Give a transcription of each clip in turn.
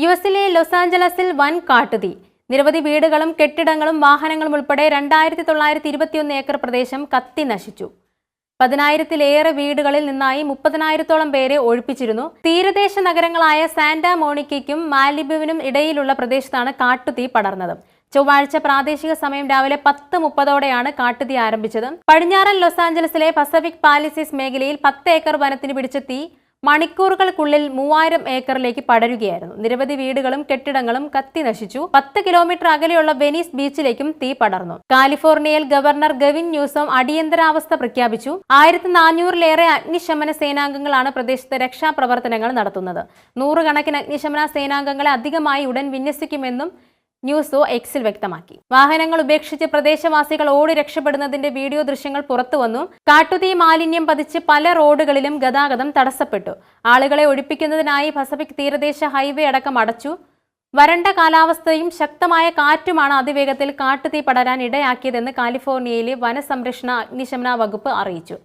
U എസിലെ loss ആഞ്ചലസിൽ വൻ കാട്ടുതീ. നിരവധി വീടുകളും കെട്ടിടങ്ങളും വാഹനങ്ങളും ഉൾപ്പെടെ രണ്ടായിരത്തി തൊള്ളായിരത്തി ഇരുപത്തിയൊന്ന് ഏക്കർ പ്രദേശം കത്തി നശിച്ചു. പതിനായിരത്തിലേറെ വീടുകളിൽ നിന്നായി മുപ്പതിനായിരത്തോളം പേരെ ഒഴിപ്പിച്ചിരുന്നു. തീരദേശ നഗരങ്ങളായ സാന്റ മോണിക്കയ്ക്കും മാലിബുവിനും ഇടയിലുള്ള പ്രദേശത്താണ് കാട്ടുതീ പടർന്നത്. ചൊവ്വാഴ്ച പ്രാദേശിക സമയം രാവിലെ പത്ത് മുപ്പതോടെയാണ് കാട്ടുതീ ആരംഭിച്ചത്. പടിഞ്ഞാറൻ ലോസ് ആഞ്ചലസിലെ പസഫിക് പാലിസീസ് മേഖലയിൽ പത്ത് ഏക്കർ വനത്തിന് പിടിച്ച തീ മണിക്കൂറുകൾക്കുള്ളിൽ മൂവായിരം ഏക്കറിലേക്ക് പടരുകയായിരുന്നു. നിരവധി വീടുകളും കെട്ടിടങ്ങളും കത്തി നശിച്ചു. പത്ത് കിലോമീറ്റർ അകലെയുള്ള വെനീസ് ബീച്ചിലേക്കും തീ പടർന്നു. കാലിഫോർണിയയിൽ ഗവർണർ ഗവിൻ ന്യൂസം അടിയന്തരാവസ്ഥ പ്രഖ്യാപിച്ചു. ആയിരത്തി നാനൂറിലേറെ അഗ്നിശമന സേനാംഗങ്ങളാണ് പ്രദേശത്ത് രക്ഷാപ്രവർത്തനങ്ങൾ നടത്തുന്നത്. നൂറുകണക്കിന് അഗ്നിശമന സേനാംഗങ്ങളെ അധികമായി ഉടൻ വിന്യസിക്കുമെന്നും ന്യൂസോ എക്സിൽ വ്യക്തമാക്കി. വാഹനങ്ങൾ ഉപേക്ഷിച്ച് പ്രദേശവാസികൾ ഓടി രക്ഷപ്പെടുന്നതിന്റെ വീഡിയോ ദൃശ്യങ്ങൾ പുറത്തുവന്നു കാട്ടുതീ മാലിന്യം പതിച്ച് പല റോഡുകളിലും ഗതാഗതം തടസ്സപ്പെട്ടു. ആളുകളെ ഒഴിപ്പിക്കുന്നതിനായി പസഫിക് തീരദേശ ഹൈവേ അടക്കം അടച്ചു. വരണ്ട കാലാവസ്ഥയും ശക്തമായ കാറ്റുമാണ് അതിവേഗത്തിൽ കാട്ടുതീ പടരാൻ ഇടയാക്കിയതെന്ന് കാലിഫോർണിയയിലെ വനസംരക്ഷണ അഗ്നിശമന വകുപ്പ് അറിയിച്ചു.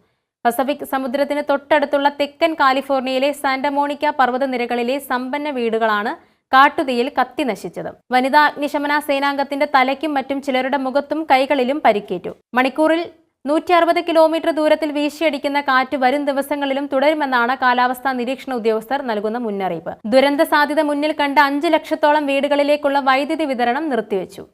പസഫിക് സമുദ്രത്തിന് തൊട്ടടുത്തുള്ള തെക്കൻ കാലിഫോർണിയയിലെ സാന്റമോണിക്ക പർവതനിരകളിലെ സമ്പന്ന വീടുകളാണ് കാട്ടുതീയിൽ കത്തി നശിച്ചത്. വനിതാ അഗ്നിശമന സേനാംഗത്തിന്റെ തലയ്ക്കും മറ്റും ചിലരുടെ മുഖത്തും കൈകളിലും പരിക്കേറ്റു. മണിക്കൂറിൽ നൂറ്റി അറുപത് കിലോമീറ്റർ ദൂരത്തിൽ വീശിയടിക്കുന്ന കാറ്റ് വരും ദിവസങ്ങളിലും തുടരുമെന്നാണ് കാലാവസ്ഥാ നിരീക്ഷണ ഉദ്യോഗസ്ഥർ നൽകുന്ന മുന്നറിയിപ്പ്. ദുരന്ത സാധ്യത മുന്നിൽ കണ്ട അഞ്ച് ലക്ഷത്തോളം വീടുകളിലേക്കുള്ള വൈദ്യുതി വിതരണം നിർത്തിവെച്ചു.